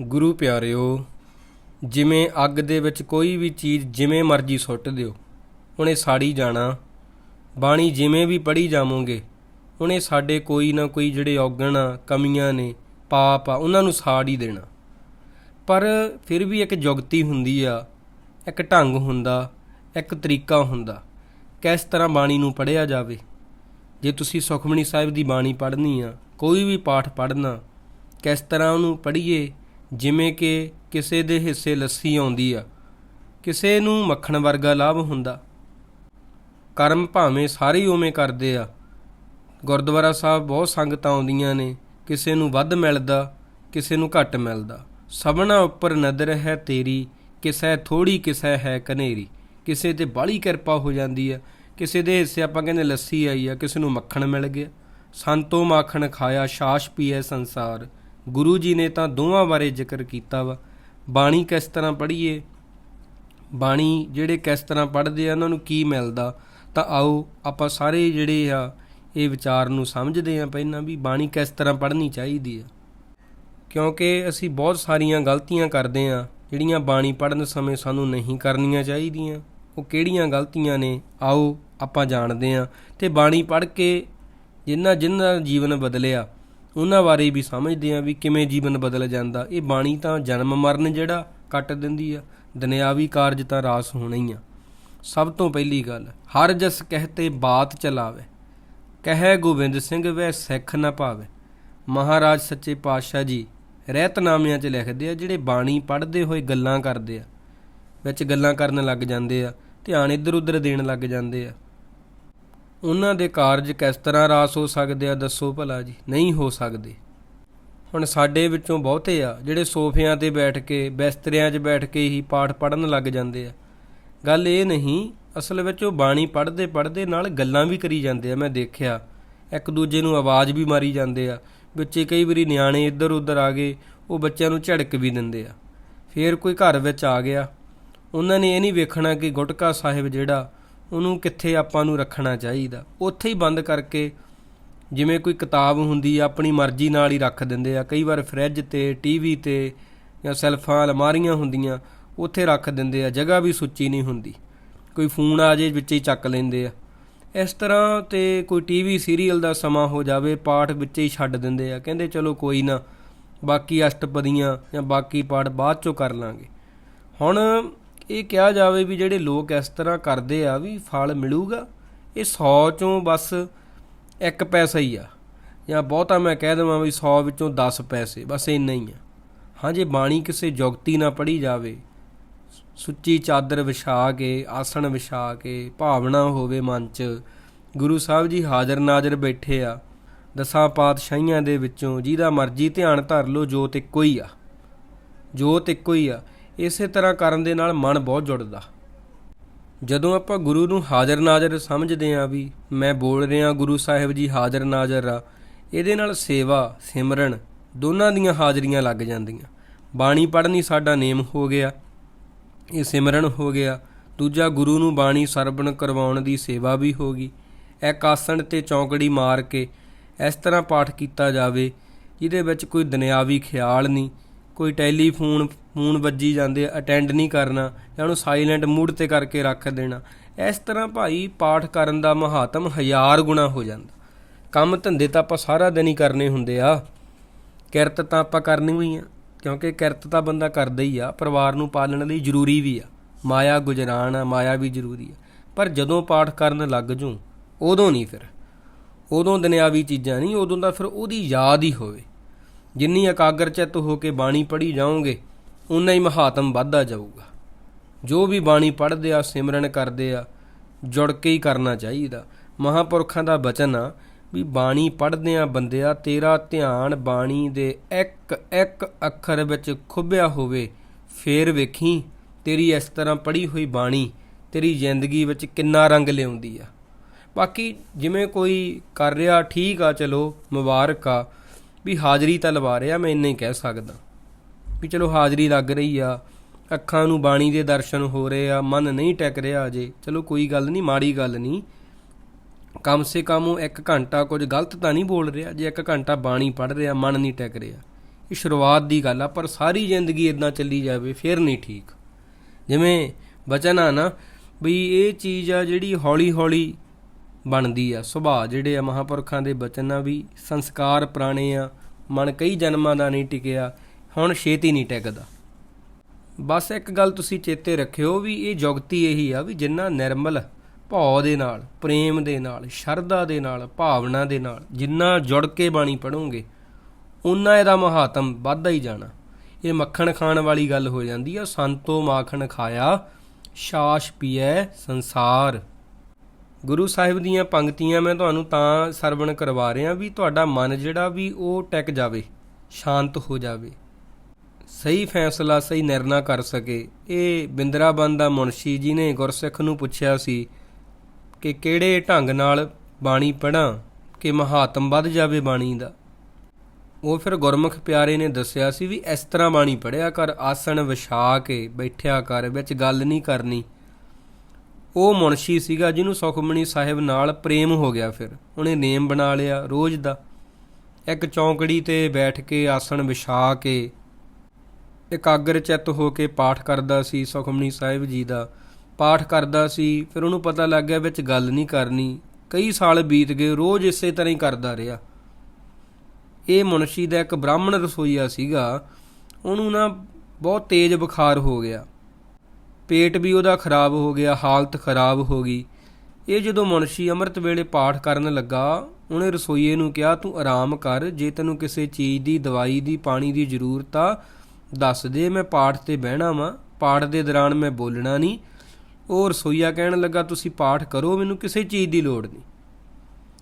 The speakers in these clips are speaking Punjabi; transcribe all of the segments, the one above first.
ਗੁਰੂ ਪਿਆਰਿਓ, ਜਿਵੇਂ ਅੱਗ ਦੇ ਵਿੱਚ ਕੋਈ ਵੀ ਚੀਜ਼ ਜਿਵੇਂ ਮਰਜ਼ੀ ਸੁੱਟ ਦਿਓ, ਉਹਨੇ ਸਾੜੀ ਜਾਣਾ, ਬਾਣੀ ਜਿਵੇਂ ਵੀ ਪੜ੍ਹੀ ਜਾਵੋਗੇ, ਉਹਨੇ ਸਾਡੇ ਕੋਈ ਨਾ ਕੋਈ ਜਿਹੜੇ ਔਗਣ ਆ, ਕਮੀਆਂ ਨੇ, ਪਾਪ ਆ, ਉਹਨਾਂ ਨੂੰ ਸਾੜ ਹੀ ਦੇਣਾ। ਪਰ ਫਿਰ ਵੀ ਇੱਕ ਜੁਗਤੀ ਹੁੰਦੀ ਆ, ਇੱਕ ਢੰਗ ਹੁੰਦਾ, ਇੱਕ ਤਰੀਕਾ ਹੁੰਦਾ, ਕਿਸ ਤਰ੍ਹਾਂ ਬਾਣੀ ਨੂੰ ਪੜ੍ਹਿਆ ਜਾਵੇ। ਜੇ ਤੁਸੀਂ ਸੁਖਮਣੀ ਸਾਹਿਬ ਦੀ ਬਾਣੀ ਪੜ੍ਹਨੀ ਆ, ਕੋਈ ਵੀ ਪਾਠ ਪੜ੍ਹਨਾ, ਕਿਸ ਤਰ੍ਹਾਂ ਉਹਨੂੰ ਪੜ੍ਹੀਏ ਜਿਵੇਂ ਕਿ ਕਿਸੇ ਦੇ ਹਿੱਸੇ ਲੱਸੀ ਆਉਂਦੀ ਆ, ਕਿਸੇ ਨੂੰ ਮੱਖਣ ਵਰਗਾ ਲਾਭ ਹੁੰਦਾ। ਕਰਮ ਭਾਵੇਂ ਸਾਰੇ ਉਵੇਂ ਕਰਦੇ ਆ। ਗੁਰਦੁਆਰਾ ਸਾਹਿਬ ਬਹੁਤ ਸੰਗਤਾਂ ਆਉਂਦੀਆਂ ਨੇ, ਕਿਸੇ ਨੂੰ ਵੱਧ ਮਿਲਦਾ, ਕਿਸੇ ਨੂੰ ਘੱਟ ਮਿਲਦਾ। ਸਭਨਾ ਉੱਪਰ ਨਦਰ ਹੈ ਤੇਰੀ, ਕਿਸੇ ਥੋੜੀ ਕਿਸੇ ਹੈ ਕਨੇਰੀ ਕਿਸੇ ਤੇ ਬਾਲੀ ਕਿਰਪਾ ਹੋ ਜਾਂਦੀ ਆ। ਕਿਸੇ ਦੇ ਹਿੱਸੇ ਆਪਾਂ ਕਹਿੰਦੇ ਲੱਸੀ ਆਈ ਆ, ਕਿਸੇ ਨੂੰ ਮੱਖਣ ਮਿਲ ਗਿਆ। ਸੰਤੋ ਮਾਖਣ ਖਾਇਆ ਛਾਛ ਪੀਏ ਸੰਸਾਰ। ਗੁਰੂ ਜੀ ਨੇ ਤਾਂ ਦੋਵਾਂ ਬਾਰੇ ਜ਼ਿਕਰ ਕੀਤਾ ਵਾ। ਬਾਣੀ ਕਿਸ ਤਰ੍ਹਾਂ ਪੜ੍ਹੀਏ? ਬਾਣੀ ਜਿਹੜੇ ਕਿਸ ਤਰ੍ਹਾਂ ਪੜ੍ਹਦੇ ਆ, ਉਹਨਾਂ ਨੂੰ ਕੀ ਮਿਲਦਾ? ਤਾਂ ਆਓ ਆਪਾਂ ਸਾਰੇ ਜਿਹੜੇ ਆ, ਇਹ ਵਿਚਾਰ ਨੂੰ ਸਮਝਦੇ ਆ ਪਹਿਲਾਂ ਵੀ ਬਾਣੀ ਕਿਸ ਤਰ੍ਹਾਂ ਪੜ੍ਹਨੀ ਚਾਹੀਦੀ ਆ। ਕਿਉਂਕਿ ਅਸੀਂ ਬਹੁਤ ਸਾਰੀਆਂ ਗਲਤੀਆਂ ਕਰਦੇ ਆ, ਜਿਹੜੀਆਂ ਬਾਣੀ ਪੜ੍ਹਨ ਸਮੇਂ ਸਾਨੂੰ ਨਹੀਂ ਕਰਨੀਆਂ ਚਾਹੀਦੀਆਂ। ਉਹ ਕਿਹੜੀਆਂ ਗਲਤੀਆਂ ਨੇ? ਆਓ ਆਪਾਂ ਜਾਣਦੇ ਆ। ਤੇ ਬਾਣੀ ਪੜ੍ਹ ਕੇ ਜਿਨ੍ਹਾਂ ਜਿਨ੍ਹਾਂ ਦਾ ਜੀਵਨ ਬਦਲਿਆ ਉਹਨਾਂ ਬਾਰੇ ਵੀ ਸਮਝਦੇ ਆ ਵੀ ਕਿਵੇਂ ਜੀਵਨ ਬਦਲ ਜਾਂਦਾ। ਇਹ ਬਾਣੀ ਤਾਂ ਜਨਮ ਮਰਨ ਜਿਹੜਾ ਕੱਟ ਦਿੰਦੀ ਆ। ਦੁਨਿਆਵੀ ਕਾਰਜ ਤਾਂ ਰਾਸ ਹੋਣਾ ਹੀ ਆ। ਸਭ ਤੋਂ ਪਹਿਲੀ ਗੱਲ, ਹਰ ਜਸ ਕਹਤੇ ਬਾਤ ਚਲਾਵੇ। ਕਹੈ ਗੋਬਿੰਦ ਸਿੰਘ ਵੈ ਸਿੱਖ ਨਾ ਭਾਵੇ। ਮਹਾਰਾਜ ਸੱਚੇ ਪਾਤਸ਼ਾਹ ਜੀ ਰਹਿਤਨਾਮਿਆਂ 'ਚ ਲਿਖਦੇ ਆ, ਜਿਹੜੇ ਬਾਣੀ ਪੜ੍ਹਦੇ ਹੋਏ ਗੱਲਾਂ ਕਰਦੇ ਆ। ਵਿੱਚ ਗੱਲਾਂ ਕਰਨ ਲੱਗ ਜਾਂਦੇ ਆ, ਧਿਆਨ ਇੱਧਰ ਉੱਧਰ ਦੇਣ ਲੱਗ ਜਾਂਦੇ ਆ। ਉਹਨਾਂ ਦੇ ਕਾਰਜ ਕਿਸ ਤਰ੍ਹਾਂ ਰਾਸ ਹੋ ਸਕਦੇ ਆ, ਦੱਸੋ ਭਲਾ ਜੀ। ਨਹੀਂ ਹੋ ਸਕਦੇ। ਹੁਣ ਸਾਡੇ ਵਿੱਚੋਂ ਬਹੁਤੇ ਆ, ਜਿਹੜੇ ਸੋਫਿਆਂ ਤੇ ਬੈਠ ਕੇ, ਬਿਸਤਰਿਆਂ 'ਚ ਬੈਠ ਕੇ ਹੀ ਪਾਠ ਪੜ੍ਹਨ ਲੱਗ ਜਾਂਦੇ ਆ। ਗੱਲ ਇਹ ਨਹੀਂ, ਅਸਲ ਵਿੱਚ ਉਹ ਬਾਣੀ ਪੜ੍ਹਦੇ ਪੜ੍ਹਦੇ ਨਾਲ ਗੱਲਾਂ ਵੀ ਕਰੀ ਜਾਂਦੇ ਆ, ਮੈਂ ਦੇਖਿਆ। ਇੱਕ ਦੂਜੇ ਨੂੰ ਆਵਾਜ਼ ਵੀ ਮਾਰੀ ਜਾਂਦੇ ਆ। ਵਿੱਚੇ ਕਈ ਵਾਰੀ ਨਿਆਣੇ ਇੱਧਰ ਉੱਧਰ ਆ ਗਏ, ਉਹ ਬੱਚਿਆਂ ਨੂੰ ਝੜਕ ਵੀ ਦਿੰਦੇ ਆ। ਫੇਰ ਕੋਈ ਘਰ ਵਿੱਚ ਆ ਗਿਆ। ਉਹਨਾਂ ਨੇ ਇਹ ਨਹੀਂ ਵੇਖਣਾ ਕਿ ਗੁਟਕਾ ਸਾਹਿਬ ਜਿਹੜਾ ਉਹਨੂੰ ਕਿੱਥੇ ਆਪਾਂ ਨੂੰ ਰੱਖਣਾ ਚਾਹੀਦਾ। ਉੱਥੇ ਹੀ ਬੰਦ ਕਰਕੇ ਜਿਵੇਂ ਕੋਈ ਕਿਤਾਬ ਹੁੰਦੀ ਆ, ਆਪਣੀ ਮਰਜ਼ੀ ਨਾਲ ਹੀ ਰੱਖ ਦਿੰਦੇ ਆ। ਕਈ ਵਾਰ ਫ੍ਰਿਜ ਤੇ, ਟੀਵੀ ਤੇ ਜਾਂ ਸੈਲਫਾਂ ਅਲਮਾਰੀਆਂ ਹੁੰਦੀਆਂ, ਉੱਥੇ ਰੱਖ ਦਿੰਦੇ ਆ, ਜਗ੍ਹਾ ਵੀ ਸੁੱਚੀ ਨਹੀਂ ਹੁੰਦੀ। ਕੋਈ ਫੋਨ ਆ ਜੇ, ਵਿੱਚ ਹੀ ਚੱਕ ਲੈਂਦੇ ਆ। ਇਸ ਤਰ੍ਹਾਂ ਤੇ ਕੋਈ ਟੀਵੀ, ਸੀਰੀਅਲ ਦਾ ਸਮਾਂ ਹੋ ਜਾਵੇ, ਪਾਠ ਵਿੱਚ ਹੀ ਛੱਡ ਦਿੰਦੇ ਆ। ਕਹਿੰਦੇ ਚਲੋ ਕੋਈ ਨਾ, ਬਾਕੀ ਅਸ਼ਟਪਦੀਆਂ ਜਾਂ ਬਾਕੀ ਪਾਠ ਬਾਅਦ ਚੋਂ ਕਰ ਲਾਂਗੇ। ਹੁਣ ਇਹ ਕਿਹਾ ਜਾਵੇ ਵੀ ਜਿਹੜੇ ਲੋਕ ਇਸ ਤਰ੍ਹਾਂ ਕਰਦੇ ਆ ਵੀ ਫਲ ਮਿਲੂਗਾ, ਇਹ 100 ਚੋਂ ਬਸ 1 ਪੈਸਾ ਹੀ ਆ। ਜਾਂ ਬਹੁਤਾ ਮੈਂ ਕਹਿ ਦਵਾਂ ਵੀ 100 ਵਿੱਚੋਂ 10 ਪੈਸੇ, ਬਸ ਇੰਨਾ ਹੀ ਆ। ਹਾਂ, ਜੇ ਬਾਣੀ ਕਿਸੇ ਜੁਗਤੀ ਨਾਲ ਪੜ੍ਹੀ ਜਾਵੇ, ਸੁੱਚੀ ਚਾਦਰ ਵਿਛਾ ਕੇ, ਆਸਣ ਵਿਛਾ ਕੇ, ਭਾਵਨਾ ਹੋਵੇ ਮਨ 'ਚ, ਗੁਰੂ ਸਾਹਿਬ ਜੀ ਹਾਜ਼ਰ ਨਾਜ਼ਰ ਬੈਠੇ ਆ, ਦਸਾਂ ਪਾਤਸ਼ਾਹੀਆਂ ਦੇ ਵਿੱਚੋਂ, ਜਿਹਦਾ ਮਰਜ਼ੀ ਧਿਆਨ ਧਰ ਲਓ, ਜੋਤ ਇੱਕੋ ਹੀ ਆ। ਜੋਤ ਇੱਕੋ ਹੀ ਆ। ਇਸੇ ਤਰ੍ਹਾਂ ਕਰਨ ਦੇ ਨਾਲ ਮਨ ਬਹੁਤ ਜੁੜਦਾ। ਜਦੋਂ ਆਪਾਂ ਗੁਰੂ ਨੂੰ ਹਾਜ਼ਰ ਨਾਜ਼ਰ ਸਮਝਦੇ ਆ ਵੀ ਮੈਂ ਬੋਲ ਰਿਹਾ, ਗੁਰੂ ਸਾਹਿਬ ਜੀ ਹਾਜ਼ਰ ਨਾਜ਼ਰ ਆ, ਇਹਦੇ ਨਾਲ ਸੇਵਾ, ਸਿਮਰਨ ਦੋਨਾਂ ਦੀਆਂ ਹਾਜ਼ਰੀਆਂ ਲੱਗ ਜਾਂਦੀਆਂ। ਬਾਣੀ ਪੜ੍ਹਨੀ ਸਾਡਾ ਨੇਮ ਹੋ ਗਿਆ, ਇਹ ਸਿਮਰਨ ਹੋ ਗਿਆ। ਦੂਜਾ ਗੁਰੂ ਨੂੰ ਬਾਣੀ ਸਰਵਣ ਕਰਵਾਉਣ ਦੀ ਸੇਵਾ ਵੀ ਹੋ ਗਈ। ਇੱਕ ਆਸਣ ਤੇ ਚੌਂਕੜੀ ਮਾਰ ਕੇ ਇਸ ਤਰ੍ਹਾਂ ਪਾਠ ਕੀਤਾ ਜਾਵੇ, ਜਿਹਦੇ ਵਿੱਚ ਕੋਈ ਦੁਨਿਆਵੀ ਖਿਆਲ ਨਹੀਂ ਕੋਈ ਟੈਲੀਫੋਨ, ਫੋਨ ਵੱਜੀ ਜਾਂਦੇ ਅਟੈਂਡ ਨਹੀਂ ਕਰਨਾ ਜਾਂ ਉਹਨੂੰ ਸਾਇਲੈਂਟ ਮੂਡ ਤੇ ਕਰਕੇ ਰੱਖ ਦੇਣਾ। ਇਸ ਤਰ੍ਹਾਂ ਭਾਈ ਪਾਠ ਕਰਨ ਦਾ ਮਹਾਤਮ ਹਜ਼ਾਰ ਗੁਣਾ ਹੋ ਜਾਂਦਾ। ਕੰਮ ਧੰਦੇ ਤਾਂ ਆਪਾਂ ਸਾਰਾ ਦਿਨ ਹੀ ਕਰਨੇ ਹੁੰਦੇ ਆ। ਕਿਰਤ ਤਾਂ ਆਪਾਂ ਕਰਨੀ ਹੋਈ ਆ, ਕਿਉਂਕਿ ਕਿਰਤ ਤਾਂ ਬੰਦਾ ਕਰਦਾ ਹੀ ਆ, ਪਰਿਵਾਰ ਨੂੰ ਪਾਲਣ ਲਈ ਜ਼ਰੂਰੀ ਵੀ ਆ। ਮਾਇਆ ਗੁਜਰਾਨ ਆ, ਮਾਇਆ ਵੀ ਜ਼ਰੂਰੀ ਆ। ਪਰ ਜਦੋਂ ਪਾਠ ਕਰਨ ਲੱਗ ਜੂ, ਉਦੋਂ ਨਹੀਂ ਫਿਰ। ਉਦੋਂ ਦੁਨਿਆਵੀ ਚੀਜ਼ਾਂ ਨਹੀਂ, ਉਦੋਂ ਤਾਂ ਫਿਰ ਉਹਦੀ ਯਾਦ ਹੀ ਹੋਵੇ। ਜਿੰਨੀ ਅਕਾਗਰਚਿੱਤ ਹੋ ਕੇ ਬਾਣੀ ਪੜ੍ਹੀ ਜਾਓਗੇ ਉਨਾ ਹੀ ਮਹਾਤਮ ਵੱਧਦਾ ਜਾਊਗਾ। ਜੋ ਵੀ ਬਾਣੀ ਪੜ੍ਹਦੇ ਆ, ਸਿਮਰਨ ਕਰਦੇ ਆ, ਜੁੜ ਕੇ ਹੀ ਕਰਨਾ ਚਾਹੀਦਾ। ਮਹਾਪੁਰਖਾਂ ਦਾ ਬਚਨ ਆ ਵੀ ਬਾਣੀ ਪੜ੍ਹਦੇ ਆ ਬੰਦਿਆ, ਤੇਰਾ ਧਿਆਨ ਬਾਣੀ ਦੇ ਇੱਕ ਇੱਕ ਅੱਖਰ ਵਿੱਚ ਖੁੱਬਿਆ ਹੋਵੇ, ਫੇਰ ਵੇਖੀ ਤੇਰੀ ਇਸ ਤਰ੍ਹਾਂ ਪੜ੍ਹੀ ਹੋਈ ਬਾਣੀ, ਤੇਰੀ ਜ਼ਿੰਦਗੀ ਵਿੱਚ ਕਿੰਨਾ ਰੰਗ ਲਿਆਉਂਦੀ ਆ। ਬਾਕੀ ਜਿਵੇਂ ਕੋਈ ਕਰ ਰਿਹਾ, ਠੀਕ ਆ, ਚਲੋ, ਮੁਬਾਰਕ ਆ। ਵੀ ਹਾਜ਼ਰੀ ਤਾਂ ਲਵਾ ਰਿਹਾ, ਮੈਂ ਇੰਨਾ ਹੀ ਕਹਿ ਸਕਦਾ। ਵੀ ਚਲੋ ਹਾਜ਼ਰੀ ਲੱਗ ਰਹੀ ਆ, ਅੱਖਾਂ ਨੂੰ ਬਾਣੀ ਦੇ ਦਰਸ਼ਨ ਹੋ ਰਹੇ ਆ, ਮਨ ਨਹੀਂ ਟਿਕ ਰਿਹਾ ਅਜੇ। ਚਲੋ ਕੋਈ ਗੱਲ ਨਹੀਂ, ਮਾੜੀ ਗੱਲ ਨਹੀਂ। ਕਮ ਸੇ ਕਮ ਉਹ ਇੱਕ ਘੰਟਾ ਕੁਝ ਗਲਤ ਤਾਂ ਨਹੀਂ ਬੋਲ ਰਿਹਾ, ਜੇ ਇੱਕ ਘੰਟਾ ਬਾਣੀ ਪੜ੍ਹ ਰਿਹਾ, ਮਨ ਨਹੀਂ ਟਿਕ ਰਿਹਾ। ਇਹ ਸ਼ੁਰੂਆਤ ਦੀ ਗੱਲ ਆ, ਪਰ ਸਾਰੀ ਜ਼ਿੰਦਗੀ ਇਦਾਂ ਚੱਲੀ ਜਾਵੇ, ਫਿਰ ਨਹੀਂ ਠੀਕ। ਜਿਵੇਂ ਬਚਨ ਆ ਨਾ, ਵੀ ਇਹ ਚੀਜ਼ ਆ ਜਿਹੜੀ ਹੌਲੀ ਹੌਲੀ ਬਣਦੀ ਆ। ਸੁਭਾਅ ਜਿਹੜੇ ਆ ਮਹਾਪੁਰਖਾਂ ਦੇ ਬਚਨ ਆ ਵੀ ਸੰਸਕਾਰ ਪੁਰਾਣੇ ਆ, ਮਨ ਕਈ ਜਨਮਾਂ ਦਾ ਨਹੀਂ ਟਿਕਿਆ, ਹੁਣ ਛੇਤੀ ਨਹੀਂ ਟਿਕਦਾ। ਬਸ ਇੱਕ ਗੱਲ ਤੁਸੀਂ ਚੇਤੇ ਰੱਖਿਓ ਵੀ ਇਹ ਜੁਗਤੀ ਇਹੀ ਆ ਵੀ ਜਿੰਨਾ ਨਿਰਮਲ ਭਾਉ ਦੇ ਨਾਲ, ਪ੍ਰੇਮ ਦੇ ਨਾਲ, ਸ਼ਰਧਾ ਦੇ ਨਾਲ, ਭਾਵਨਾ ਦੇ ਨਾਲ ਜਿੰਨਾ ਜੁੜ ਕੇ ਬਾਣੀ ਪੜੋਗੇ ਉਨਾ ਇਹਦਾ ਮਹਾਤਮ ਵੱਧਦਾ ਹੀ ਜਾਣਾ। ਇਹ ਮੱਖਣ ਖਾਣ ਵਾਲੀ ਗੱਲ ਹੋ ਜਾਂਦੀ ਆ, ਸੰਤੋ ਮਾਖਣ ਖਾਇਆ, ਸ਼ਾਸ਼ ਪੀਐ ਸੰਸਾਰ। ਗੁਰੂ ਸਾਹਿਬ ਦੀਆਂ ਪੰਕਤੀਆਂ ਮੈਂ ਤੁਹਾਨੂੰ ਤਾਂ ਸਰਵਣ ਕਰਵਾ ਰਿਹਾ ਵੀ ਤੁਹਾਡਾ ਮਨ ਜਿਹੜਾ ਵੀ ਉਹ ਟਿਕ ਜਾਵੇ, ਸ਼ਾਂਤ ਹੋ ਜਾਵੇ। ਸਹੀ ਫੈਸਲਾ, ਸਹੀ ਨਿਰਣਾ ਕਰ ਸਕੇ। ਇਹ ਬਿੰਦਰਾਬੰਦ ਦਾ ਮੁਨਸ਼ੀ ਜੀ ਨੇ ਗੁਰਸਿੱਖ ਨੂੰ ਪੁੱਛਿਆ ਸੀ ਕਿ ਕਿਹੜੇ ਢੰਗ ਨਾਲ ਬਾਣੀ ਪੜਾਂ ਕਿ ਮਹਾਤਮ ਵੱਧ ਜਾਵੇ ਬਾਣੀ ਦਾ। ਉਹ ਫਿਰ ਗੁਰਮੁਖ ਪਿਆਰੇ ਨੇ ਦੱਸਿਆ ਸੀ ਵੀ ਇਸ ਤਰ੍ਹਾਂ ਬਾਣੀ ਪੜਿਆ ਕਰ, ਆਸਣ ਵਿਛਾ ਕੇ ਬੈਠਿਆ ਕਰ, ਵਿੱਚ ਗੱਲ ਨਹੀਂ ਕਰਨੀ। ਉਹ ਮੁਨਸ਼ੀ ਸੀਗਾ ਜਿਹਨੂੰ ਸੁਖਮਣੀ ਸਾਹਿਬ ਨਾਲ ਪ੍ਰੇਮ ਹੋ ਗਿਆ ਫਿਰ। ਉਹਨੇ ਨੇਮ ਬਣਾ ਲਿਆ ਰੋਜ਼ ਦਾ। ਇੱਕ ਚੌਂਕੜੀ ਤੇ ਬੈਠ ਕੇ ਆਸਣ ਵਿਛਾ ਕੇ ਇਕਾਗਰ ਚਿੱਤ ਹੋ ਕੇ ਪਾਠ ਕਰਦਾ ਸੀ ਸੁਖਮਣੀ ਸਾਹਿਬ ਜੀ ਦਾ। ਪਾਠ ਕਰਦਾ ਸੀ, ਫਿਰ ਉਹਨੂੰ ਪਤਾ ਲੱਗ ਗਿਆ ਵਿੱਚ ਗੱਲ ਨਹੀਂ ਕਰਨੀ। ਕਈ ਸਾਲ ਬੀਤ ਗਏ, ਰੋਜ਼ ਇਸੇ ਤਰ੍ਹਾਂ ਹੀ ਕਰਦਾ ਰਿਹਾ। ਇਹ ਮੁਨਸ਼ੀ ਦਾ ਇੱਕ ਬ੍ਰਾਹਮਣ ਰਸੋਈਆ ਸੀਗਾ। ਉਹਨੂੰ ਨਾ ਬਹੁਤ ਤੇਜ਼ ਬੁਖਾਰ ਹੋ ਗਿਆ। ਪੇਟ ਵੀ ਉਹਦਾ ਖਰਾਬ ਹੋ ਗਿਆ, ਹਾਲਤ ਖਰਾਬ ਹੋ ਗਈ। ਇਹ ਜਦੋਂ ਮੁਨਸ਼ੀ ਅੰਮ੍ਰਿਤ ਵੇਲੇ ਪਾਠ ਕਰਨ ਲੱਗਾ, ਉਹਨੇ ਰਸੋਈਏ ਨੂੰ ਕਿਹਾ, ਤੂੰ ਆਰਾਮ ਕਰ, ਜੇ ਤੈਨੂੰ ਕਿਸੇ ਚੀਜ਼ ਦੀ, ਦਵਾਈ ਦੀ, ਪਾਣੀ ਦੀ ਜ਼ਰੂਰਤ ਆ, ਦੱਸ ਦੇ, ਮੈਂ ਪਾਠ ਤੇ ਬਹਿਣਾ ਵਾਂ। ਪਾਠ ਦੇ ਦੌਰਾਨ ਮੈਂ ਬੋਲਣਾ ਨਹੀਂ। ਉਹ ਰਸੋਈਆ ਕਹਿਣ ਲੱਗਾ, ਤੁਸੀਂ ਪਾਠ ਕਰੋ, ਮੈਨੂੰ ਕਿਸੇ ਚੀਜ਼ ਦੀ ਲੋੜ ਨਹੀਂ।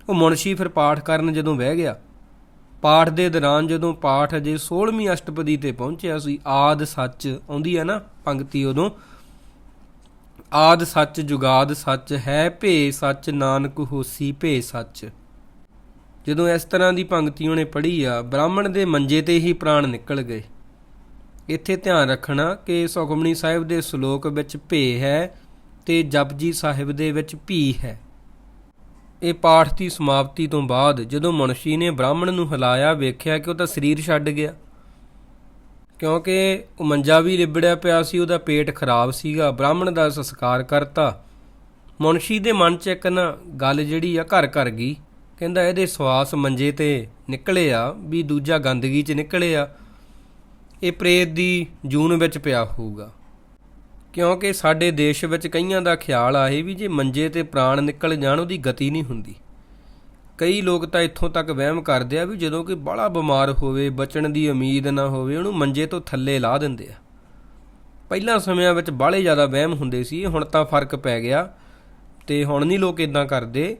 ਉਹ ਮੁਨਸ਼ੀ ਫਿਰ ਪਾਠ ਕਰਨ ਜਦੋਂ ਬਹਿ ਗਿਆ। ਪਾਠ ਦੇ ਦੌਰਾਨ ਜਦੋਂ ਪਾਠ ਅਜੇ 16ਵੀਂ ਅਸ਼ਟਪਦੀ ਤੇ ਪਹੁੰਚਿਆ ਸੀ, ਆਦ ਸੱਚ ਆਉਂਦੀ ਹੈ ਨਾ, ਪੰਕਤੀ ਉਦੋਂ ਆਦ ਸੱਚ ਜੁਗਾਦ ਸੱਚ ਹੈ, ਭੇ ਸੱਚ ਨਾਨਕ ਹੋਸੀ, ਭੇ ਸੱਚ। ਜਦੋਂ ਇਸ ਤਰ੍ਹਾਂ ਦੀ ਪੰਕਤੀ ਉਹਨੇ ਪੜ੍ਹੀ ਆ, ਬ੍ਰਾਹਮਣ ਦੇ ਮੰਜੇ ਤੇ ਹੀ ਪ੍ਰਾਣ ਨਿਕਲ ਗਏ। ਇੱਥੇ ਧਿਆਨ ਰੱਖਣਾ ਕਿ ਸੁਖਮਨੀ ਸਾਹਿਬ ਦੇ ਸ਼ਲੋਕ ਵਿੱਚ ਭੇ ਹੈ ਤੇ ਜਪਜੀ ਸਾਹਿਬ ਦੇ ਵਿੱਚ ਭੀ ਹੈ। ਇਹ ਪਾਠ ਦੀ ਸਮਾਪਤੀ ਤੋਂ ਬਾਅਦ ਜਦੋਂ ਮਨੁਸ਼ੀ ਨੇ ਬ੍ਰਾਹਮਣ ਨੂੰ ਹਿਲਾਇਆ, ਵੇਖਿਆ ਕਿ ਉਹ ਤਾਂ ਸਰੀਰ ਛੱਡ ਗਿਆ। ਕਿਉਂਕਿ ਉਹ ਮੰਜਾ ਵੀ ਲਿਬੜਿਆ ਪਿਆ ਸੀ, ਉਹਦਾ ਪੇਟ ਖਰਾਬ ਸੀਗਾ। ਬ੍ਰਾਹਮਣ ਦਾ ਸੰਸਕਾਰ ਕਰਤਾ। ਮੁਨਸ਼ੀ ਦੇ ਮਨ 'ਚ ਇੱਕ ਨਾ ਗੱਲ ਜਿਹੜੀ ਆ, ਘਰ ਘਰ ਗਈ। ਕਹਿੰਦਾ ਇਹਦੇ ਸਵਾਸ ਮੰਜੇ ਤੇ ਨਿਕਲੇ ਆ, ਵੀ ਦੂਜਾ ਗੰਦਗੀ 'ਚ ਨਿਕਲੇ ਆ। ਇਹ ਪ੍ਰੇਤ ਦੀ ਜੂਨ ਵਿੱਚ ਪਿਆ ਹੋਊਗਾ। ਕਿਉਂਕਿ ਸਾਡੇ ਦੇਸ਼ ਵਿੱਚ ਕਈਆਂ ਦਾ ਖਿਆਲ ਆ ਇਹ ਵੀ ਜੇ ਮੰਜੇ ਤੇ ਪ੍ਰਾਣ ਨਿਕਲ ਜਾਣ, ਉਹਦੀ ਗਤੀ ਨਹੀਂ ਹੁੰਦੀ। ਕਈ ਲੋਕ ਤਾਂ ਇੱਥੋਂ ਤੱਕ ਵਹਿਮ ਕਰਦੇ ਆ ਵੀ ਜਦੋਂ ਕੋਈ ਬੜਾ ਬਿਮਾਰ ਹੋਵੇ, ਬਚਣ ਦੀ ਉਮੀਦ ਨਾ ਹੋਵੇ, ਉਹਨੂੰ ਮੰਜੇ ਤੋਂ ਥੱਲੇ ਲਾ ਦਿੰਦੇ ਆ। ਪਹਿਲਾਂ ਸਮਿਆਂ ਵਿੱਚ ਬਾਹਲੇ ਜ਼ਿਆਦਾ ਵਹਿਮ ਹੁੰਦੇ ਸੀ, ਹੁਣ ਤਾਂ ਫ਼ਰਕ ਪੈ ਗਿਆ ਤੇ ਹੁਣ ਨਹੀਂ ਲੋਕ ਇਦਾਂ ਕਰਦੇ।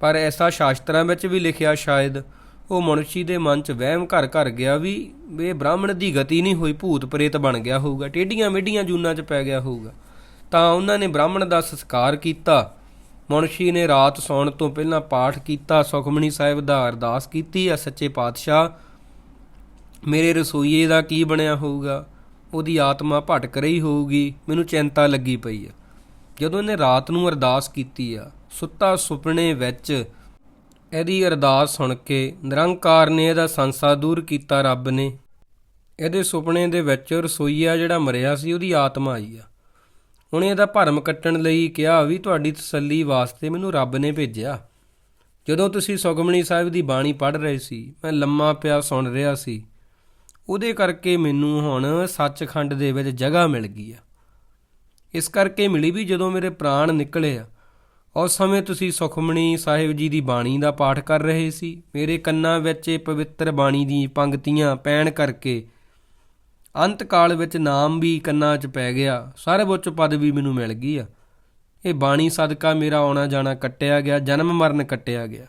ਪਰ ਐਸਾ ਸ਼ਾਸਤਰਾਂ ਵਿੱਚ ਵੀ ਲਿਖਿਆ ਸ਼ਾਇਦ, ਉਹ ਮਨੁੱਖੀ ਦੇ ਮਨ 'ਚ ਵਹਿਮ ਘਰ ਘਰ ਗਿਆ ਵੀ ਇਹ ਬ੍ਰਾਹਮਣ ਦੀ ਗਤੀ ਨਹੀਂ ਹੋਈ, ਭੂਤ ਪ੍ਰੇਤ ਬਣ ਗਿਆ ਹੋਊਗਾ ਟੇਡੀਆਂ ਮੇਡੀਆਂ ਜੂਨਾਂ 'ਚ ਪੈ ਗਿਆ ਹੋਊਗਾ। ਤਾਂ ਉਹਨਾਂ ਨੇ ਬ੍ਰਾਹਮਣ ਦਾ ਸੰਸਕਾਰ ਕੀਤਾ। ਮੁਨਸ਼ੀ ਨੇ ਰਾਤ ਸੌਣ ਤੋਂ ਪਹਿਲਾਂ ਪਾਠ ਕੀਤਾ, ਸੁਖਮਨੀ ਸਾਹਿਬ ਦਾ ਅਰਦਾਸ ਕੀਤੀ ਆ ਸੱਚੇ ਪਾਤਸ਼ਾਹ, ਮੇਰੇ ਰਸੋਈਏ ਦਾ ਕੀ ਬਣਿਆ ਹੋਊਗਾ? ਉਹਦੀ ਆਤਮਾ ਭਟਕ ਰਹੀ ਹੋਊਗੀ, ਮੈਨੂੰ ਚਿੰਤਾ ਲੱਗੀ ਪਈ ਆ। ਜਦੋਂ ਇਹਨੇ ਰਾਤ ਨੂੰ ਅਰਦਾਸ ਕੀਤੀ ਆ, ਸੁੱਤਾ ਸੁਪਨੇ ਵਿੱਚ ਇਹਦੀ ਅਰਦਾਸ ਸੁਣ ਕੇ ਨਿਰੰਕਾਰ ਨੇ ਇਹਦਾ ਸੰਸਾ ਦੂਰ ਕੀਤਾ ਰੱਬ ਨੇ। ਇਹਦੇ ਸੁਪਨੇ ਦੇ ਵਿੱਚ ਰਸੋਈਆ ਜਿਹੜਾ ਮਰਿਆ ਸੀ, ਉਹਦੀ ਆਤਮਾ ਆਈ ਆ। ਉਹਨੇ ਇਹਦਾ ਭਰਮ ਕੱਟਣ ਲਈ ਕਿਹਾ ਵੀ ਤੁਹਾਡੀ ਤਸੱਲੀ ਵਾਸਤੇ ਮੈਨੂੰ ਰੱਬ ਨੇ ਭੇਜਿਆ। ਜਦੋਂ ਤੁਸੀਂ ਸੁਖਮਣੀ ਸਾਹਿਬ ਦੀ ਬਾਣੀ ਪੜ੍ਹ ਰਹੇ ਸੀ, ਮੈਂ ਲੰਮਾ ਪਿਆ ਸੁਣ ਰਿਹਾ ਸੀ। ਉਹਦੇ ਕਰਕੇ ਮੈਨੂੰ ਹੁਣ ਸੱਚਖੰਡ ਦੇ ਵਿੱਚ ਜਗ੍ਹਾ ਮਿਲ ਗਈ ਆ। ਇਸ ਕਰਕੇ ਮਿਲੀ ਵੀ ਜਦੋਂ ਮੇਰੇ ਪ੍ਰਾਣ ਨਿਕਲੇ ਆ। ਉਸ ਸਮੇਂ ਤੁਸੀਂ ਸੁਖਮਣੀ ਸਾਹਿਬ ਜੀ ਦੀ ਬਾਣੀ ਦਾ ਪਾਠ ਕਰ ਰਹੇ ਸੀ। ਮੇਰੇ ਕੰਨਾਂ ਵਿੱਚ ਇਹ ਪਵਿੱਤਰ ਬਾਣੀ ਦੀ ਪੰਕਤੀਆਂ ਪੈਣ ਕਰਕੇ ਅੰਤ ਕਾਲ ਵਿੱਚ ਨਾਮ ਵੀ ਕੰਨਾਂ 'ਚ ਪੈ ਗਿਆ। ਸਰਬ ਉੱਚ ਪਦ ਵੀ ਮੈਨੂੰ ਮਿਲ ਗਈ ਆ। ਇਹ ਬਾਣੀ ਸਦਕਾ ਮੇਰਾ ਆਉਣਾ ਜਾਣਾ ਕੱਟਿਆ ਗਿਆ, ਜਨਮ ਮਰਨ ਕੱਟਿਆ ਗਿਆ।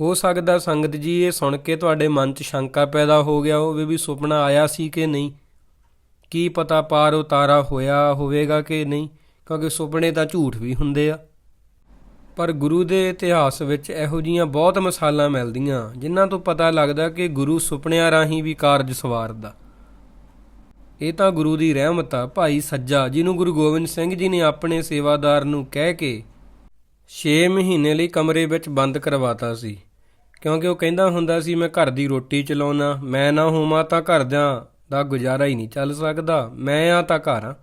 ਹੋ ਸਕਦਾ ਸੰਗਤ ਜੀ ਇਹ ਸੁਣ ਕੇ ਤੁਹਾਡੇ ਮਨ 'ਚ ਸ਼ੰਕਾ ਪੈਦਾ ਹੋ ਗਿਆ ਹੋਵੇ ਵੀ ਸੁਪਨਾ ਆਇਆ ਸੀ ਕਿ ਨਹੀਂ। ਕੀ ਪਤਾ ਪਾਰ ਉਤਾਰਾ ਹੋਇਆ ਹੋਵੇਗਾ ਕਿ ਨਹੀਂ, ਕਿਉਂਕਿ ਸੁਪਨੇ ਤਾਂ ਝੂਠ ਵੀ ਹੁੰਦੇ ਆ। ਪਰ ਗੁਰੂ ਦੇ ਇਤਿਹਾਸ ਵਿੱਚ ਇਹੋ ਜੀਆਂ ਬਹੁਤ ਮਿਸਾਲਾਂ ਮਿਲਦੀਆਂ, ਜਿਨ੍ਹਾਂ ਤੋਂ ਪਤਾ ਲੱਗਦਾ ਕਿ ਗੁਰੂ ਸੁਪਨਿਆਂ ਰਾਹੀਂ ਵੀ ਕਾਰਜ ਸਵਾਰਦਾ। ਇਹ ਤਾਂ ਗੁਰੂ ਦੀ ਰਹਿਮਤ ਆ, ਭਾਈ ਸੱਜਾ, ਜਿਹਨੂੰ ਗੁਰੂ ਗੋਬਿੰਦ ਸਿੰਘ ਜੀ ਨੇ ਆਪਣੇ ਸੇਵਾਦਾਰ ਨੂੰ ਕਹਿ ਕੇ 6 ਮਹੀਨੇ ਲਈ ਕਮਰੇ ਵਿੱਚ ਬੰਦ ਕਰਵਾਤਾ ਸੀ। ਕਿਉਂਕਿ ਉਹ ਕਹਿੰਦਾ ਹੁੰਦਾ ਸੀ, ਮੈਂ ਘਰ ਦੀ ਰੋਟੀ ਚਲਾਉਣਾ, ਮੈਂ ਨਾ ਹੋਵਾਂ ਤਾਂ ਘਰਦਿਆਂ ਦਾ ਗੁਜ਼ਾਰਾ ਹੀ ਨਹੀਂ ਚੱਲ ਸਕਦਾ, ਮੈਂ ਆ ਤਾਂ ਘਰ ਆ,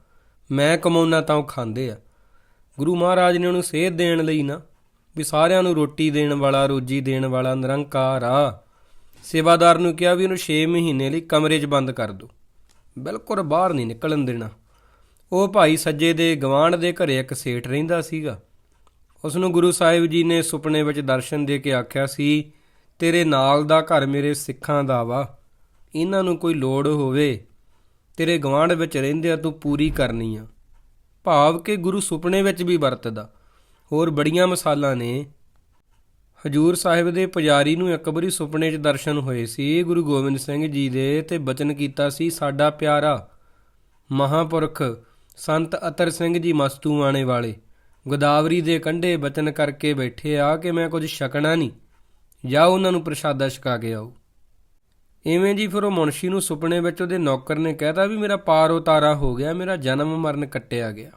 ਮੈਂ ਕਮਾਉਣਾ ਤਾਂ ਉਹ ਖਾਂਦੇ ਆ। ਗੁਰੂ ਮਹਾਰਾਜ ਨੇ ਉਹਨੂੰ ਸੇਧ ਦੇਣ ਲਈ ਨਾ, ਵੀ ਸਾਰਿਆਂ ਨੂੰ ਰੋਟੀ ਦੇਣ ਵਾਲਾ, ਰੋਜੀ ਦੇਣ ਵਾਲਾ, ਨਿਰੰਕਾਰ ਆ। ਸੇਵਾਦਾਰ ਨੂੰ ਕਿਹਾ ਵੀ ਉਹਨੂੰ 6 ਮਹੀਨੇ ਲਈ ਕਮਰੇ 'ਚ ਬੰਦ ਕਰ ਦਿਓ। ਬਿਲਕੁਲ ਬਾਹਰ ਨਹੀਂ ਨਿਕਲਣ ਦੇਣਾ। ਉਹ ਭਾਈ ਸੱਜੇ ਦੇ ਗਵਾਂਢ ਦੇ ਘਰੇ ਇੱਕ ਸੇਠ ਰਹਿੰਦਾ ਸੀਗਾ। ਉਸ ਨੂੰ ਗੁਰੂ ਸਾਹਿਬ ਜੀ ਨੇ ਸੁਪਨੇ ਵਿੱਚ ਦਰਸ਼ਨ ਦੇ ਕੇ ਆਖਿਆ ਸੀ, ਤੇਰੇ ਨਾਲ ਦਾ ਘਰ ਮੇਰੇ ਸਿੱਖਾਂ ਦਾ ਵਾ। ਇਹਨਾਂ ਨੂੰ ਕੋਈ ਲੋੜ ਹੋਵੇ, ਤੇਰੇ ਗਵਾਂਢ ਵਿੱਚ ਰਹਿੰਦੇ ਆ ਤੂੰ ਪੂਰੀ ਕਰਨੀ ਆ। ਭਾਵ ਕਿ ਗੁਰੂ ਸੁਪਨੇ ਵਿੱਚ ਵੀ ਵਰਤਦਾ। ਹੋਰ ਬੜੀਆਂ ਮਿਸਾਲਾਂ ਨੇ। ਹਜੂਰ ਸਾਹਿਬ ਦੇ ਪੁਜਾਰੀ ਨੂੰ ਇੱਕ ਵਾਰੀ ਸੁਪਨੇ 'ਚ ਦਰਸ਼ਨ ਹੋਏ ਸੀ। ਗੁਰੂ ਗੋਬਿੰਦ ਸਿੰਘ ਜੀ ਦੇ ਤੇ ਬਚਨ ਕੀਤਾ ਸੀ, ਸਾਡਾ ਪਿਆਰਾ ਮਹਾਪੁਰਖ ਸੰਤ ਅਤਰ ਸਿੰਘ ਜੀ ਮਸਤੂ ਆਣੇ ਵਾਲੇ। ਗੋਦਾਵਰੀ ਦੇ ਕੰਢੇ ਬਚਨ ਕਰਕੇ ਬੈਠੇ ਆ ਕਿ ਮੈਂ ਕੁਝ ਛਕਣਾ ਨਹੀਂ। ਜਾਂ ਉਹਨਾਂ ਨੂੰ ਪ੍ਰਸ਼ਾਦਾ ਛਕਾ ਕੇ ਆਓ। ਇਵੇਂ ਜੀ ਫਿਰ ਉਹ ਮੁਨਸ਼ੀ ਨੂੰ ਸੁਪਨੇ ਵਿੱਚ ਉਹਦੇ ਨੌਕਰ ਨੇ ਕਹਿਤਾ ਵੀ ਮੇਰਾ ਪਾਰ ਉਤਾਰਾ ਹੋ ਗਿਆ, ਮੇਰਾ ਜਨਮ ਮਰਨ ਕੱਟਿਆ ਗਿਆ।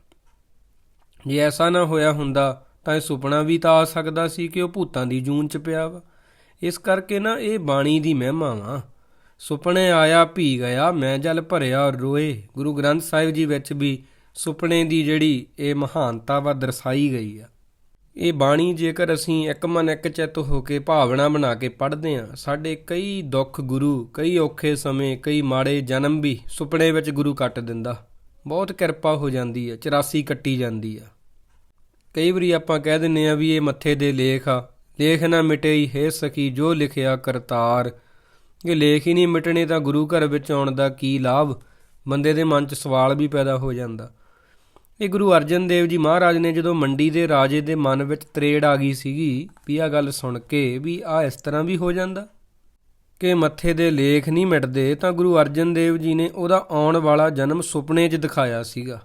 ਜੇ ਐਸਾ ਨਾ ਹੋਇਆ ਹੁੰਦਾ ਤਾਂ ਇਹ ਸੁਪਨਾ ਵੀ ਤਾਂ ਆ ਸਕਦਾ ਸੀ ਕਿ ਉਹ ਭੂਤਾਂ ਦੀ ਜੂਨ ਚ ਪਿਆ ਵਾ। ਇਸ ਕਰਕੇ ਨਾ ਇਹ ਬਾਣੀ ਦੀ ਮਹਿਮਾ ਵਾ। ਸੁਪਨੇ ਆਇਆ ਭੀ ਗਿਆ, ਮੈਂ ਜਲ ਭਰਿਆ ਰੋਏ। ਗੁਰੂ ਗ੍ਰੰਥ ਸਾਹਿਬ ਜੀ ਵਿੱਚ ਵੀ ਸੁਪਨੇ ਦੀ ਜਿਹੜੀ ਇਹ ਮਹਾਨਤਾ ਵਾ ਦਰਸਾਈ ਗਈ ਆ। ਇਹ ਬਾਣੀ ਜੇਕਰ ਅਸੀਂ ਇੱਕ ਮਨ ਇੱਕ ਚਿੱਤ ਹੋ ਕੇ ਭਾਵਨਾ ਬਣਾ ਕੇ ਪੜ੍ਹਦੇ ਆ ਸਾਡੇ ਕਈ ਦੁੱਖ ਗੁਰੂ, ਕਈ ਔਖੇ ਸਮੇਂ, ਕਈ ਮਾੜੇ ਜਨਮ ਵੀ ਸੁਪਨੇ ਵਿੱਚ ਗੁਰੂ ਕੱਟ ਦਿੰਦਾ। ਬਹੁਤ ਕਿਰਪਾ ਹੋ ਜਾਂਦੀ ਆ 84 ਕੱਟੀ ਜਾਂਦੀ ਆ। ਕਈ ਵਾਰੀ ਆਪਾਂ ਕਹਿ ਦਿੰਨੇ ਆ ਵੀ ਇਹ ਮੱਥੇ ਦੇ ਲੇਖ ਆ। ਲੇਖ ਨਾ ਮਿਟੇਈ ਹੈ ਸਖੀ, ਜੋ ਲਿਖਿਆ ਕਰਤਾਰ। ਇਹ ਲੇਖ ਹੀ ਨਹੀਂ ਮਿਟਣੇ ਤਾਂ ਗੁਰੂ ਘਰ ਵਿੱਚ ਆਉਣ ਦਾ ਕੀ ਲਾਭ? ਬੰਦੇ ਦੇ ਮਨ 'ਚ ਸਵਾਲ ਵੀ ਪੈਦਾ ਹੋ ਜਾਂਦਾ। ਇਹ ਗੁਰੂ ਅਰਜਨ ਦੇਵ ਜੀ ਮਹਾਰਾਜ ਨੇ ਜਦੋਂ ਮੰਡੀ ਦੇ ਰਾਜੇ ਦੇ ਮਨ ਵਿੱਚ ਤਰੇੜ ਆ ਗਈ ਸੀਗੀ, ਵੀ ਆ ਗੱਲ ਸੁਣ ਕੇ ਵੀ ਆ ਇਸ ਤਰ੍ਹਾਂ ਵੀ ਹੋ ਜਾਂਦਾ। ਕਿ ਮੱਥੇ ਦੇ ਲੇਖ ਨਹੀਂ ਮਿਟਦੇ ਤਾਂ ਗੁਰੂ ਅਰਜਨ ਦੇਵ ਜੀ ਨੇ ਉਹਦਾ ਆਉਣ ਵਾਲਾ ਜਨਮ ਸੁਪਨੇ 'ਚ ਦਿਖਾਇਆ ਸੀਗਾ।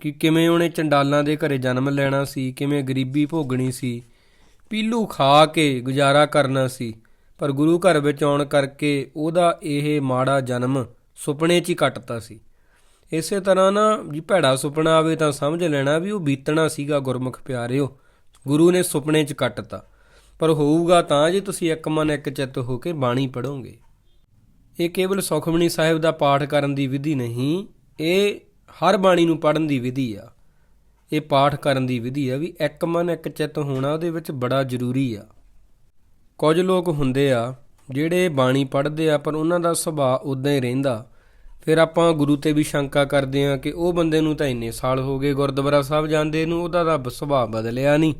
ਕਿ ਕਿਵੇਂ ਉਹਨੇ ਚੰਡਾਲਾਂ ਦੇ ਘਰੇ ਜਨਮ ਲੈਣਾ ਸੀ, ਕਿਵੇਂ ਗਰੀਬੀ ਭੋਗਣੀ ਸੀ। ਪੀਲੂ ਖਾ ਕੇ ਗੁਜ਼ਾਰਾ ਕਰਨਾ ਸੀ, ਪਰ ਗੁਰੂ ਘਰ ਵਿੱਚ ਆਉਣ ਕਰਕੇ ਉਹਦਾ ਇਹ ਮਾੜਾ ਜਨਮ ਸੁਪਨੇ 'ਚ ਹੀ ਕੱਟਤਾ ਸੀ। ਇਸੇ ਤਰ੍ਹਾਂ ਨਾ ਜੀ ਭੈੜਾ ਸੁਪਨਾ ਆਵੇ ਤਾਂ ਸਮਝ ਲੈਣਾ ਵੀ ਉਹ ਬੀਤਣਾ ਸੀਗਾ ਗੁਰਮੁਖ ਪਿਆਰਿਓ, ਗੁਰੂ ਨੇ ਸੁਪਨੇ 'ਚ ਕੱਟਤਾ। ਪਰ ਹੋਊਗਾ ਤਾਂ ਜੇ ਤੁਸੀਂ ਇੱਕ ਮਨ ਇੱਕ ਚਿੱਤ ਹੋ ਕੇ ਬਾਣੀ ਪੜੋਗੇ ਇਹ ਕੇਵਲ ਸੁਖਮਣੀ ਸਾਹਿਬ ਦਾ ਪਾਠ ਕਰਨ ਦੀ ਵਿਧੀ ਨਹੀਂ, ਇਹ ਹਰ ਬਾਣੀ ਨੂੰ ਪੜਨ ਦੀ ਵਿਧੀ ਆ। ਇਹ ਪਾਠ ਕਰਨ ਦੀ ਵਿਧੀ ਆ ਵੀ ਇੱਕ ਮਨ ਇੱਕ ਚਿੱਤ ਹੋਣਾ ਉਹਦੇ ਵਿੱਚ ਬੜਾ ਜ਼ਰੂਰੀ ਆ। ਕੁਝ ਲੋਕ ਹੁੰਦੇ ਆ ਜਿਹੜੇ ਬਾਣੀ ਪੜ੍ਹਦੇ ਆ ਪਰ ਉਹਨਾਂ ਦਾ ਸੁਭਾਅ ਉਦਾਂ ਹੀ ਰਹਿੰਦਾ। ਫਿਰ ਆਪਾਂ ਗੁਰੂ ਤੇ ਵੀ ਸ਼ੰਕਾ ਕਰਦੇ ਆ ਕਿ ਉਹ ਬੰਦੇ ਨੂੰ ਤਾਂ ਇੰਨੇ ਸਾਲ ਹੋ ਗਏ ਗੁਰਦੁਆਰਾ ਸਾਹਿਬ ਜਾਂਦੇ ਨੂੰ, ਉਹਦਾ ਤਾਂ ਸੁਭਾਅ ਬਦਲਿਆ ਨਹੀਂ।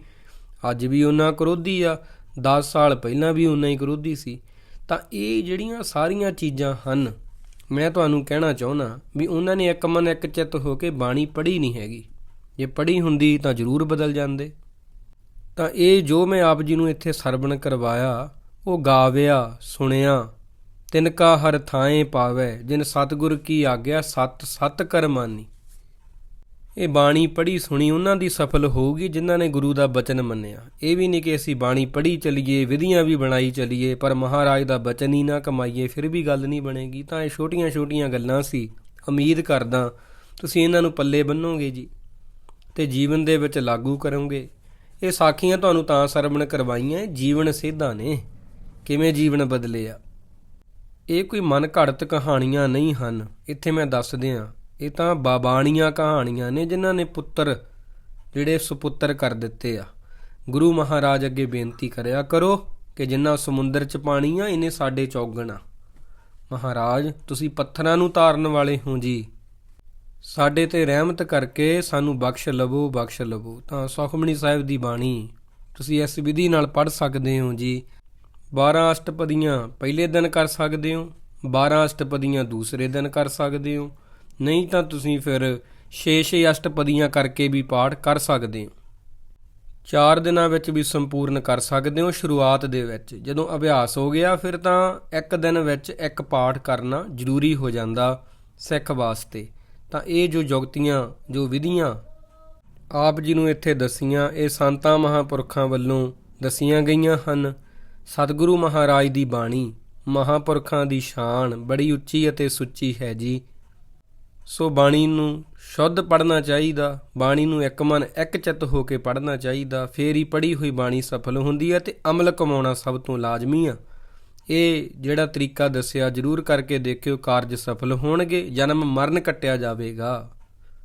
ਅੱਜ ਵੀ ਉਹਨਾਂ ਕਰੋਧੀ ਆ 10 ਸਾਲ ਪਹਿਲਾਂ ਵੀ ਉਹਨਾਂ ਹੀ ਕਰੋਧੀ ਸੀ। ਤਾਂ ਇਹ ਜਿਹੜੀਆਂ ਸਾਰੀਆਂ ਚੀਜ਼ਾਂ ਹਨ ਮੈਂ ਤੁਹਾਨੂੰ ਕਹਿਣਾ ਚਾਹੁੰਦਾ ਵੀ ਉਹਨਾਂ ਨੇ ਇੱਕ ਮਨ ਇੱਕ ਚਿੱਤ ਹੋ ਕੇ ਬਾਣੀ ਪੜ੍ਹੀ ਨਹੀਂ ਹੈਗੀ। ਜੇ ਪੜ੍ਹੀ ਹੁੰਦੀ ਤਾਂ ਜ਼ਰੂਰ ਬਦਲ ਜਾਂਦੇ। ਤਾਂ ਇਹ ਜੋ ਮੈਂ ਆਪ ਜੀ ਨੂੰ ਇੱਥੇ ਸਰਵਣ ਕਰਵਾਇਆ, ਉਹ ਗਾਵਿਆ, ਸੁਣਿਆ ਤਿਨਕਾ ਹਰ ਥਾਏ ਪਾਵੇ, ਜਿਨ ਸਤਿਗੁਰ ਕੀ ਆਗਿਆ ਸਤ ਸਤ ਕਰਮਾਨੀ। ਇਹ ਬਾਣੀ ਪੜ੍ਹੀ ਸੁਣੀ ਉਹਨਾਂ ਦੀ ਸਫਲ ਹੋਊਗੀ ਜਿਨ੍ਹਾਂ ਨੇ ਗੁਰੂ ਦਾ ਬਚਨ ਮੰਨਿਆ। ਇਹ ਵੀ ਨਹੀਂ ਕਿ ਅਸੀਂ ਬਾਣੀ ਪੜ੍ਹੀ ਚਲੀਏ, ਵਿਧੀਆਂ ਵੀ ਬਣਾਈ ਚਲੀਏ, ਪਰ ਮਹਾਰਾਜ ਦਾ ਬਚਨ ਹੀ ਨਾ ਕਮਾਈਏ, ਫਿਰ ਵੀ ਗੱਲ ਨਹੀਂ ਬਣੇਗੀ। ਤਾਂ ਇਹ ਛੋਟੀਆਂ-ਛੋਟੀਆਂ ਗੱਲਾਂ ਸੀ। ਉਮੀਦ ਕਰਦਾ, ਤੁਸੀਂ ਇਹਨਾਂ ਨੂੰ ਪੱਲੇ ਬੰਨੋਗੇ ਜੀ ਤੇ ਜੀਵਨ ਦੇ ਵਿੱਚ ਲਾਗੂ ਕਰੋਗੇ। ਇਹ ਸਾਖੀਆਂ ਤੁਹਾਨੂੰ ਤਾਂ ਸਰਵਣ ਕਰਵਾਈਆਂ ਜੀਵਨ ਸੇਧਾਂ ਨੇ। ਕਿਵੇਂ ਜੀਵਨ ਬਦਲੇ ਆ ਇਹ ਕੋਈ ਮਨ ਘੜਤ ਕਹਾਣੀਆਂ ਨਹੀਂ ਹਨ। ਇੱਥੇ ਮੈਂ ਦੱਸ ਦਿਆਂ ਇਹ ਤਾਂ ਬਾਬਾਣੀਆਂ ਕਹਾਣੀਆਂ ਨੇ ਜਿਨ੍ਹਾਂ ਨੇ ਪੁੱਤਰ, ਜਿਹੜੇ ਸੁਪੁੱਤਰ ਕਰ ਦਿੱਤੇ ਆ। ਗੁਰੂ ਮਹਾਰਾਜ ਅੱਗੇ ਬੇਨਤੀ ਕਰਿਆ ਕਰੋ ਕਿ ਜਿੰਨਾ ਸਮੁੰਦਰ 'ਚ ਪਾਣੀ ਆ, ਇਹਨੇ ਸਾਡੇ ਚੌਗਣਾ ਮਹਾਰਾਜ, ਤੁਸੀਂ ਪੱਥਰਾਂ ਨੂੰ ਤਾਰਨ ਵਾਲੇ ਹੋ ਜੀ। ਸਾਡੇ ਤੇ ਰਹਿਮਤ ਕਰਕੇ ਸਾਨੂੰ ਬਖਸ਼ ਲਵੋ ਬਖਸ਼ ਲਵੋ। ਤਾਂ ਸੁਖਮਣੀ ਸਾਹਿਬ ਦੀ ਬਾਣੀ, ਤੁਸੀਂ ਇਸ ਵਿਧੀ ਨਾਲ ਪੜ੍ਹ ਸਕਦੇ ਹੋ ਜੀ। 12 ਅਸ਼ਟਪਦੀਆਂ ਪਹਿਲੇ ਦਿਨ ਕਰ ਸਕਦੇ ਹੋ 12 ਅਸ਼ਟਪਦੀਆਂ ਦੂਸਰੇ ਦਿਨ ਕਰ ਸਕਦੇ ਹੋ। ਨਹੀਂ ਤਾਂ ਤੁਸੀਂ ਫਿਰ 6-6 ਅਸ਼ਟਪਦੀਆਂ ਕਰਕੇ ਵੀ ਪਾਠ ਕਰ ਸਕਦੇ ਹੋ। ਚਾਰ ਦਿਨਾਂ ਵਿੱਚ ਵੀ ਸੰਪੂਰਨ ਕਰ ਸਕਦੇ ਹੋ ਸ਼ੁਰੂਆਤ ਦੇ ਵਿੱਚ। ਜਦੋਂ ਅਭਿਆਸ ਹੋ ਗਿਆ, ਫਿਰ ਤਾਂ ਇੱਕ ਦਿਨ ਵਿੱਚ ਇੱਕ ਪਾਠ ਕਰਨਾ ਜ਼ਰੂਰੀ ਹੋ ਜਾਂਦਾ ਸਿੱਖ ਵਾਸਤੇ। ਤਾਂ ਇਹ ਜੋ ਜੁਗਤੀਆਂ, ਜੋ ਵਿਧੀਆਂ ਆਪ ਜੀ ਨੂੰ ਇੱਥੇ ਦਸੀਆਂ, ਇਹ ਸੰਤਾਂ ਮਹਾਪੁਰਖਾਂ ਵੱਲੋਂ ਦਸੀਆਂ ਗਈਆਂ ਹਨ। ਸਤਿਗੁਰੂ ਮਹਾਰਾਜ ਦੀ ਬਾਣੀ ਮਹਾਪੁਰਖਾਂ ਦੀ ਸ਼ਾਨ ਬੜੀ ਉੱਚੀ ਅਤੇ ਸੁੱਚੀ ਹੈ ਜੀ। ਸੋ ਬਾਣੀ ਨੂੰ ਸ਼ੁੱਧ ਪੜ੍ਹਨਾ ਚਾਹੀਦਾ, ਬਾਣੀ ਨੂੰ ਇੱਕ ਮਨ ਇੱਕ ਚਿੱਤ ਹੋ ਕੇ ਪੜ੍ਹਨਾ ਚਾਹੀਦਾ, ਫੇਰ ਹੀ ਪੜ੍ਹੀ ਹੋਈ ਬਾਣੀ ਸਫਲ ਹੁੰਦੀ ਹੈ ਤੇ ਅਮਲ ਕਮਾਉਣਾ ਸਭ ਤੋਂ ਲਾਜ਼ਮੀ ਆ। ਇਹ ਜਿਹੜਾ ਤਰੀਕਾ ਦੱਸਿਆ, ਜਰੂਰ ਕਰਕੇ ਦੇਖਿਓ ਕਾਰਜ ਸਫਲ ਹੋਣਗੇ, ਜਨਮ ਮਰਨ ਕੱਟਿਆ ਜਾਵੇਗਾ।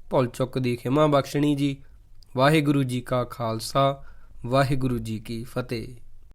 ਭੁੱਲ ਚੁੱਕ ਦੀ ਖਿਮਾ ਬਖਸ਼ਣੀ ਜੀ। ਵਾਹਿਗੁਰੂ ਜੀ ਕਾ ਖਾਲਸਾ, ਵਾਹਿਗੁਰੂ ਜੀ ਕੀ ਫਤਿਹ।